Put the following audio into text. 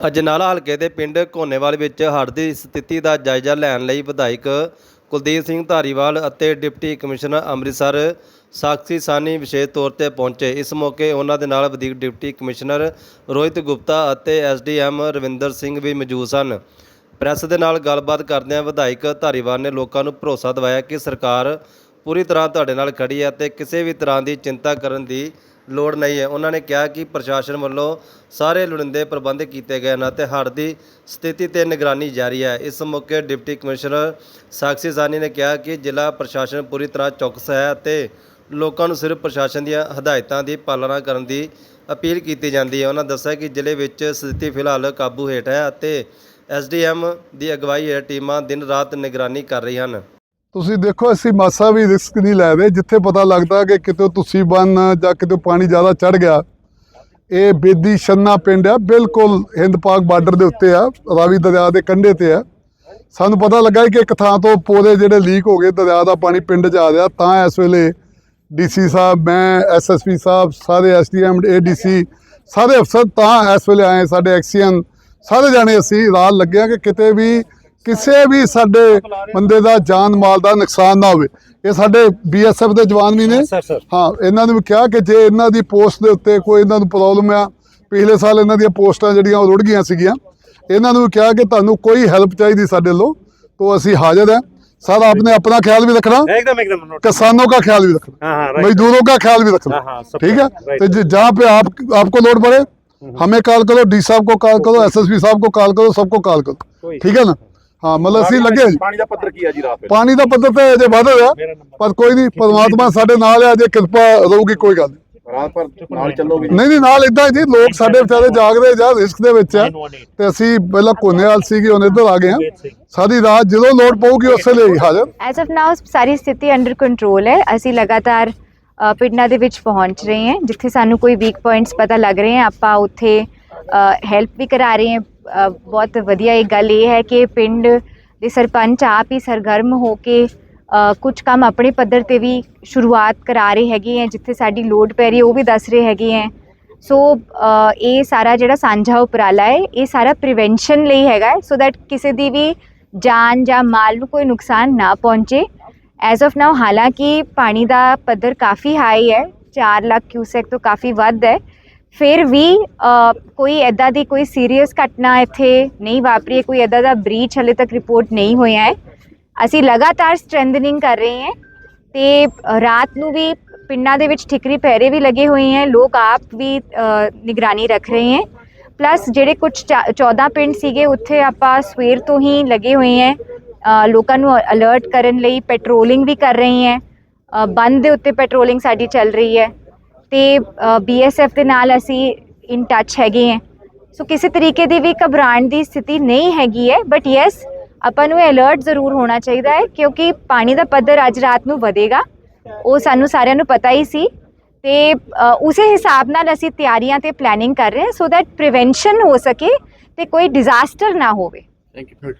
ਅਜਨਾਲਾ ਹਲਕੇ ਦੇ ਪਿੰਡ ਘੋਨੇਵਾਲ ਵਿੱਚ ਹੜ੍ਹ ਦੀ ਸਥਿਤੀ ਦਾ ਜਾਇਜ਼ਾ ਲੈਣ ਲਈ ਵਿਧਾਇਕ ਕੁਲਦੀਪ ਸਿੰਘ ਧਾਰੀਵਾਲ ਅਤੇ ਡਿਪਟੀ ਕਮਿਸ਼ਨਰ ਅੰਮ੍ਰਿਤਸਰ ਸਾਕਸ਼ੀ ਸਾਨੀ ਵਿਸ਼ੇਸ਼ ਤੌਰ ਤੇ ਪਹੁੰਚੇ। ਇਸ ਮੌਕੇ ਉਹਨਾਂ ਦੇ ਨਾਲ ਵਧੀਕ ਡਿਪਟੀ ਕਮਿਸ਼ਨਰ ਰੋਹਿਤ ਗੁਪਤਾ ਅਤੇ ਐਸਡੀਐਮ ਰਵਿੰਦਰ ਸਿੰਘ ਵੀ ਮੌਜੂਦ ਸਨ। ਪ੍ਰੈਸ ਦੇ ਨਾਲ ਗੱਲਬਾਤ ਕਰਦਿਆਂ ਵਿਧਾਇਕ ਧਾਰੀਵਾਲ ਨੇ ਲੋਕਾਂ ਨੂੰ ਭਰੋਸਾ ਦਿਵਾਇਆ ਕਿ ਸਰਕਾਰ ਪੂਰੀ ਤਰ੍ਹਾਂ ਤੁਹਾਡੇ ਨਾਲ ਖੜੀ ਹੈ ਅਤੇ ਕਿਸੇ ਵੀ ਤਰ੍ਹਾਂ ਦੀ ਚਿੰਤਾ ਕਰਨ ਦੀ ਲੋੜ ਨਹੀਂ ਹੈ। ਉਹਨਾਂ ਨੇ ਕਿਹਾ ਕਿ ਪ੍ਰਸ਼ਾਸਨ ਵੱਲੋਂ ਸਾਰੇ ਲੋੜੀਂਦੇ ਪ੍ਰਬੰਧ ਕੀਤੇ ਗਏ ਹਨ ਅਤੇ ਹੜ੍ਹ ਦੀ ਸਥਿਤੀ ਤੇ ਨਿਗਰਾਨੀ ਜਾਰੀ ਹੈ। ਇਸ ਮੌਕੇ ਡਿਪਟੀ ਕਮਿਸ਼ਨਰ ਸਾਕਸ਼ੀ ਸਾਨੀ ਨੇ ਕਿਹਾ ਕਿ ਜ਼ਿਲ੍ਹਾ ਪ੍ਰਸ਼ਾਸਨ ਪੂਰੀ ਤਰ੍ਹਾਂ ਚੌਕਸ ਹੈ ਅਤੇ ਲੋਕਾਂ ਨੂੰ ਸਿਰਫ ਪ੍ਰਸ਼ਾਸਨ ਦੀਆਂ ਹਦਾਇਤਾਂ ਦੀ ਪਾਲਣਾ ਕਰਨ ਦੀ ਅਪੀਲ ਕੀਤੀ ਜਾਂਦੀ ਹੈ। ਉਹਨਾਂ ਦੱਸਿਆ ਕਿ ਜ਼ਿਲ੍ਹੇ ਵਿੱਚ ਸਥਿਤੀ ਫਿਲਹਾਲ ਕਾਬੂ ਹੇਠ ਹੈ ਅਤੇ ਐਸਡੀਐਮ ਦੀ ਅਗਵਾਈ ਹੇਠ ਟੀਮਾਂ ਦਿਨ ਰਾਤ ਨਿਗਰਾਨੀ ਕਰ ਰਹੀ ਹਨ। ਤੁਸੀਂ ਦੇਖੋ, ਅਸੀਂ ਮਾਸਾ ਵੀ ਰਿਸਕ ਨਹੀਂ ਲੈ ਰਹੇ। ਜਿੱਥੇ ਪਤਾ ਲੱਗਦਾ ਕਿ ਕਿਤੇ ਤੁਸੀਂ ਬੰਨ ਜਾਂ ਕਿਤੇ ਪਾਣੀ ਜ਼ਿਆਦਾ ਚੜ ਗਿਆ, ਇਹ ਬੇਦੀ ਛੰਨਾ ਪਿੰਡ ਆ। ਬਿਲਕੁਲ ਹਿੰਦ ਪਾਕ ਬਾਰਡਰ ਦੇ ਉੱਤੇ ਆ, ਰਾਵੀ ਦਰਿਆ ਦੇ ਕੰਢੇ ਤੇ ਆ। ਸਾਨੂੰ ਪਤਾ ਲੱਗਾ ਕਿ ਇੱਕ ਥਾਂ ਤੋਂ ਪੌਦੇ ਜਿਹੜੇ ਲੀਕ ਹੋ ਗਏ, ਦਰਿਆ ਦਾ ਪਾਣੀ ਪਿੰਡ 'ਚ ਆ ਰਿਹਾ। ਤਾਂ ਇਸ ਵੇਲੇ ਡੀਸੀ ਸਾਹਿਬ, ਮੈਂ ਐਸਐਸਪੀ ਸਾਹਿਬ, ਸਾਰੇ ਐਸਡੀਐਮ ਏਡੀਸੀ ਸਾਰੇ ਅਫਸਰ ਤਾਂ ਇਸ ਵੇਲੇ ਆਏ ਸਾਡੇ ਐਕਸੀਅਨ। ਸਾਰੇ ਜਾਣੇ ਅਸੀਂ ਰਾਤ ਲੱਗਿਆ ਕਿ ਕਿਤੇ ਵੀ ਕਿਸੇ ਵੀ ਸਾਡੇ ਬੰਦੇ ਦਾ ਜਾਨ ਮਾਲ ਦਾ ਨੁਕਸਾਨ ਨਾ ਹੋਵੇ ਇਹ ਸਾਡੇ ਬੀਐਸਐਫ ਦੇ ਜਵਾਨ ਵੀ ਨੇ ਸਰ ਸਰ ਹਾਂ ਇਹਨਾਂ ਨੂੰ ਵੀ ਕਿਹਾ ਕਿ ਜੇ ਇਹਨਾਂ ਦੀ ਪੋਸਟ ਦੇ ਉੱਤੇ ਕੋਈ ਇਹਨਾਂ ਨੂੰ ਪ੍ਰੋਬਲਮ ਆ ਪਿਛਲੇ ਸਾਲ ਇਹਨਾਂ ਦੀਆਂ ਪੋਸਟਾਂ ਜਿਹੜੀਆਂ ਉਹ ਰੁੜ ਗਈਆਂ ਸੀਗੀਆਂ ਇਹਨਾਂ ਨੂੰ ਵੀ ਕਿਹਾ ਕਿ ਤੁਹਾਨੂੰ ਕੋਈ ਹੈਲਪ ਚਾਹੀਦੀ ਸਾਡੇ ਵੱਲੋਂ तो ਅਸੀਂ ਹਾਜ਼ਰ हैं सर आपने अपना ख्याल भी रखना एकदम एकदम नोट किसानों का ख्याल भी रखना हाँ हाँ राइट मजदूरों का ख्याल भी रखना हाँ हाँ सब ठीक है राइट तो ज- जहाँ पे आप आपको लोड पड़े हमें कॉल करो डी साहब को कॉल करो एसएसपी साहब को कॉल करो सबको कॉल करो कोई- ठीक है ना ਹਾਂ ਮਤਲਬ ਅਸੀਂ ਲੱਗੇ ਪਾਣੀ ਦਾ ਪੱਧਰ ਕੀ ਆ ਜੀ ਰਾਤ ਪਾਣੀ ਦਾ ਪੱਧਰ ਤੇ ਅਜੇ ਵੱਧ ਹੋਇਆ ਪਰ ਕੋਈ ਨਹੀਂ ਪਰਮਾਤਮਾ ਸਾਡੇ ਨਾਲ ਹੈ ਅਜੇ ਕਿਰਪਾ ਰਹੂਗੀ ਕੋਈ ਗੱਲ ਨਹੀਂ। ਰਾਤ ਪਰ ਨਾਲ ਚੱਲੋਗੇ ਨਹੀਂ ਨਹੀਂ ਨਾਲ ਇਦਾਂ ਜੀ ਲੋਕ ਸਾਡੇ ਵਿਚਾਰੇ ਜਾਗਦੇ ਜਾਂ ਰਿਸਕ ਦੇ ਵਿੱਚ ਆ ਤੇ ਅਸੀਂ ਪਹਿਲਾਂ ਕੋਨੇਵਾਲ ਸੀਗੇ ਹੁਣ ਇੱਧਰ ਆ ਗਏ ਆ ਸਾਰੀ ਰਾਤ ਜਦੋਂ ਲੋਡ ਪਊਗੀ ਉਸੇ ਲਈ ਹਾਜ਼ਰ। ਐਸ ਆਫ ਨਾਓ ਸਾਰੀ ਸਥਿਤੀ ਅੰਡਰ ਕੰਟਰੋਲ ਹੈ। ਅਸੀਂ ਲਗਾਤਾਰ ਪਿੰਡਾਂ ਦੇ ਵਿੱਚ ਪਹੁੰਚ ਰਹੇ ਹਾਂ ਜਿੱਥੇ ਸਾਨੂੰ ਕੋਈ ਵੀਕ ਪੁਆਇੰਟਸ ਪਤਾ ਲੱਗ ਰਹੇ ਆ ਆਪਾਂ ਉੱਥੇ ਹੈਲਪ ਵੀ ਕਰਾ ਰਹੇ ਹਾਂ। ਬਹੁਤ ਵਧੀਆ ਇਹ ਗੱਲ ਇਹ ਹੈ ਕਿ ਪਿੰਡ ਦੇ ਸਰਪੰਚ ਆਪ ਹੀ ਸਰਗਰਮ ਹੋ ਕੇ ਕੁਝ ਕੰਮ ਆਪਣੇ ਪੱਧਰ ਤੇ ਵੀ ਸ਼ੁਰੂਆਤ ਕਰਾ ਰਹੇ ਹੈਗੇ ਹੈ, ਜਿੱਥੇ ਸਾਡੀ ਲੋਡ ਪੈ ਰਹੀ ਹੈ, ਉਹ ਵੀ ਦੱਸ ਰਹੇ ਹੈਗੇ ਹੈ। ਸੋ ਇਹ ਸਾਰਾ ਜਿਹੜਾ ਸਾਂਝਾ ਉਪਰਾਲਾ ਹੈ, ਇਹ ਸਾਰਾ ਪ੍ਰੀਵੈਂਸ਼ਨ ਲਈ ਹੈਗਾ ਸੋ ਦੈਟ ਕਿਸੇ ਦੀ ਵੀ ਜਾਨ ਜਾਂ ਮਾਲ ਨੂੰ ਕੋਈ ਨੁਕਸਾਨ ਨਾ ਪਹੁੰਚੇ। ਐਜ਼ ਆਫ ਨਾਓ ਹਾਲਾਂਕਿ ਪਾਣੀ ਦਾ ਪੱਧਰ ਕਾਫੀ ਹਾਈ ਹੈ 4 ਲੱਖ ਕਿਊਸੈਕ ਤੋਂ ਕਾਫੀ ਵੱਧ ਹੈ ਫਿਰ ਵੀ ਕੋਈ ਐਦਾਂ ਦੀ ਕੋਈ ਸੀਰੀਅਸ ਘਟਨਾ ਇੱਥੇ ਨਹੀਂ ਵਾਪਰੀ ਹੈ, ਕੋਈ ਐਦਾਂ ਦਾ ਬ੍ਰੀਚ ਹਲੇ ਤੱਕ ਰਿਪੋਰਟ ਨਹੀਂ ਹੋਇਆ ਹੈ। ਅਸੀਂ ਲਗਾਤਾਰ ਸਟਰੈਂਥਨਿੰਗ ਕਰ ਰਹੇ ਹਾਂ ਤੇ ਰਾਤ ਨੂੰ ਵੀ ਪਿੰਡਾਂ ਦੇ ਵਿੱਚ ਠਿਕਰੀ ਪਹਿਰੇ ਵੀ ਲੱਗੇ ਹੋਏ ਹੈ, ਲੋਕ ਆਪ ਵੀ ਨਿਗਰਾਨੀ ਰੱਖ ਰਹੇ ਹੈ। ਪਲੱਸ ਜਿਹੜੇ ਕੁਝ 14 ਪਿੰਡ ਸੀਗੇ, ਉੱਥੇ ਆਪਾਂ ਸਵੇਰ ਤੋਂ ਹੀ ਲੱਗੇ ਹੋਏ ਹੈ। ਲੋਕਾਂ ਨੂੰ ਅਲਰਟ ਕਰਨ ਲਈ ਪੈਟਰੋਲਿੰਗ ਵੀ ਕਰ ਰਹੇ ਹੈ। ਬੰਦ ਦੇ ਉੱਤੇ ਪੈਟਰੋਲਿੰਗ ਸਾਡੀ ਚੱਲ ਰਹੀ ਹੈ। ਤੇ ਬੀਐਸਐਫ ਦੇ ਨਾਲ ਅਸੀਂ ਇਨ ਟੱਚ ਹੈਗੇ ਹੈ। ਸੋ ਕਿਸੇ ਤਰੀਕੇ ਦੀ ਵੀ ਘਬਰਾਉਣ ਦੀ ਸਥਿਤੀ ਨਹੀਂ ਹੈਗੀ ਹੈ ਬਟ ਯੈਸ ਆਪਾਂ ਨੂੰ ਅਲਰਟ ਜ਼ਰੂਰ ਹੋਣਾ ਚਾਹੀਦਾ ਹੈ, ਕਿਉਂਕਿ ਪਾਣੀ ਦਾ ਪੱਧਰ ਅੱਜ ਰਾਤ ਨੂੰ ਵਧੇਗਾ। ਉਹ ਸਾਨੂੰ ਸਾਰਿਆਂ ਨੂੰ ਪਤਾ ਹੀ ਸੀ। ਤੇ ਉਸੇ ਹਿਸਾਬ ਨਾਲ ਅਸੀਂ ਤਿਆਰੀਆਂ ਤੇ ਪਲੈਨਿੰਗ ਕਰ ਰਹੇ ਹਾਂ ਸੋ ਦੈਟ ਪ੍ਰੀਵੈਂਸ਼ਨ ਹੋ ਸਕੇ ਤੇ ਕੋਈ ਡਿਜ਼ਾਸਟਰ ਨਾ ਹੋਵੇ। Thank you